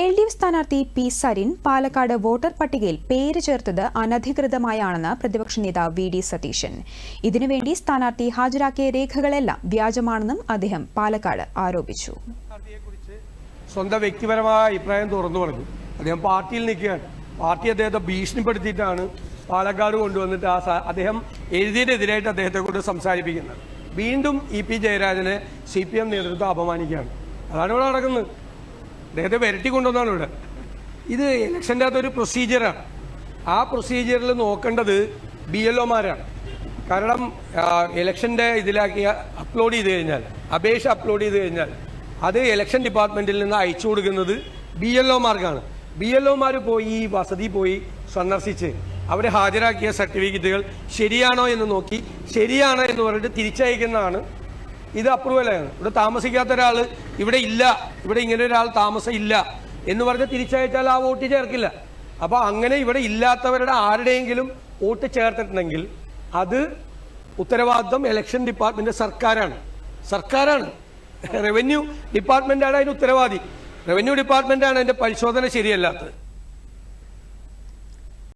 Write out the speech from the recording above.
L D F സ്ഥാനാർത്ഥി P Sarin Palakkad voter പട്ടികയിൽ പേര് ചേർത്തത് അനധികൃതമായാണെന്ന് പ്രതിപക്ഷ നേതാവ് വി ഡി സതീശൻ. ഇതിനുവേണ്ടി സ്ഥാനാർത്ഥി ഹാജരാക്കിയ രേഖകളെല്ലാം വ്യാജമാണെന്നും അദ്ദേഹം പാലക്കാട് ആരോപിച്ചു. സ്വന്തം വ്യക്തിപരമായ അഭിപ്രായം തുറന്നു പറഞ്ഞു. അദ്ദേഹം പാർട്ടിയിൽ നിൽക്കുകയാണ്. പാർട്ടി അദ്ദേഹത്തെ ഭീഷണിപ്പെടുത്തിയിട്ടാണ് പാലക്കാട് കൊണ്ടുവന്നിട്ട് ആ അദ്ദേഹം എഴുതിയതിനെതിരായിട്ട് അദ്ദേഹത്തെ കൊണ്ട് സംസാരിപ്പിക്കുന്നത്. വീണ്ടും ഇ പി ജയരാജനെ സി പി എം നേതൃത്വം അപമാനിക്കുകയാണ്. അതാണ് ഇവിടെ നടക്കുന്നത്. അദ്ദേഹത്തെ വരട്ടി കൊണ്ടുവന്നാണ് ഇവിടെ. ഇത് ഇലക്ഷന്റെ അകത്തൊരു പ്രൊസീജിയറാണ് ആ പ്രൊസീജിയറിൽ നോക്കേണ്ടത് ബി എൽ ഒമാരാണ് കാരണം ഇലക്ഷന്റെ ഇതിലാക്കി അപ്ലോഡ് ചെയ്ത് കഴിഞ്ഞാൽ അപേക്ഷ അപ്ലോഡ് ചെയ്ത് കഴിഞ്ഞാൽ അത് ഇലക്ഷൻ ഡിപ്പാർട്ട്മെന്റിൽ നിന്ന് അയച്ചു കൊടുക്കുന്നത് ബി എൽ ഒമാർക്കാണ് ബി എൽ ഒമാർ പോയി ഈ വസതി പോയി സന്ദർശിച്ച് അവരെ ഹാജരാക്കിയ സർട്ടിഫിക്കറ്റുകൾ ശരിയാണോ എന്ന് നോക്കി ശരിയാണോ എന്ന് പറഞ്ഞിട്ട് തിരിച്ചയക്കുന്നതാണ് ഇത് അപ്രൂവലാണ് ഇവിടെ താമസിക്കാത്ത ഒരാൾ ഇവിടെ ഇല്ല. ഇവിടെ ഇങ്ങനെ ഒരാൾ താമസം ഇല്ല. എന്ന് പറഞ്ഞ് തിരിച്ചയച്ചാൽ ആ വോട്ട് ചേർക്കില്ല. അപ്പോൾ അങ്ങനെ ഇവിടെ ഇല്ലാത്തവരുടെ ആരുടെയെങ്കിലും വോട്ട് ചേർത്തിട്ടുണ്ടെങ്കിൽ അത് ഉത്തരവാദിത്വം ഇലക്ഷൻ ഡിപ്പാർട്ട്മെന്റ് സർക്കാരാണ്. സർക്കാരാണ്. റവന്യൂ ഡിപ്പാർട്ട്മെന്റാണ് അതിന് ഉത്തരവാദി. റവന്യൂ ഡിപ്പാർട്ട്മെന്റാണ് അതിന്റെ പരിശോധന ശരിയല്ലാത്തത്.